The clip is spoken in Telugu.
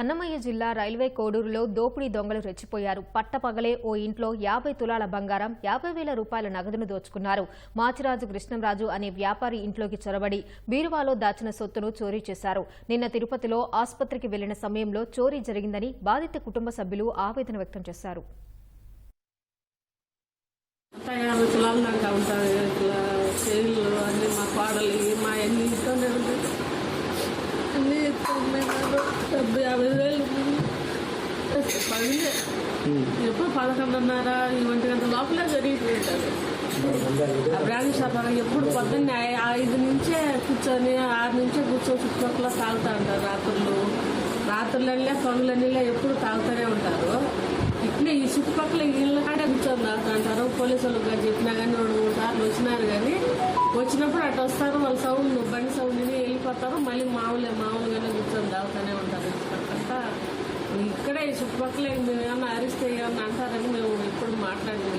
అన్నమయ్య జిల్లా రైల్వే కోడూరులో దోపిడీ దొంగలు రెచ్చిపోయారు. పట్టపగలే ఓ ఇంట్లో యాభై తులాల బంగారం యాభై వేల రూపాయల నగదును దోచుకున్నారు. మాచిరాజు కృష్ణంరాజు అనే వ్యాపారి ఇంట్లోకి చొరబడి బీరువాలో దాచిన సొత్తును చోరీ చేశారు. నిన్న తిరుపతిలో ఆసుపత్రికి వెళ్ళిన సమయంలో చోరీ జరిగిందని బాధిత కుటుంబ సభ్యులు ఆవేదన వ్యక్తం చేశారు. పదిలే ఎప్పుడు పదకొండున్నర ఈ ఒంటి గంట లోపలే జరిగిపోయింటారు ఆ బ్రాండ్ షాప్ ఎప్పుడు పొద్దున్నే ఐదు నుంచే కూర్చొని ఆరు నుంచే కూర్చొని చుట్టుపక్కల తాగుతూ ఉంటారు రాత్రులు. రాత్రులనే పనులన్నీలే ఎప్పుడు తాగుతూనే ఉంటారు. ఇట్లే ఈ చుట్టుపక్కల ఇళ్ళ కాడే కూర్చొని తాగుతూ ఉంటారు. పోలీసు వాళ్ళకి చెప్పినా కానీ రెండు మూడు సార్లు వచ్చినారు కానీ వచ్చినప్పుడు అటు వస్తారు వాళ్ళ సౌండ్ బండి సౌండ్ వెళ్ళిపోతారు. మళ్ళీ మామూలే మామూలుగానే కూర్చొని తాగుతూనే వర్క్ లైన్ మీద మ్యారేజ్ చేయాలని అంటారని మేము ఎప్పుడు మాట్లాడలేదు.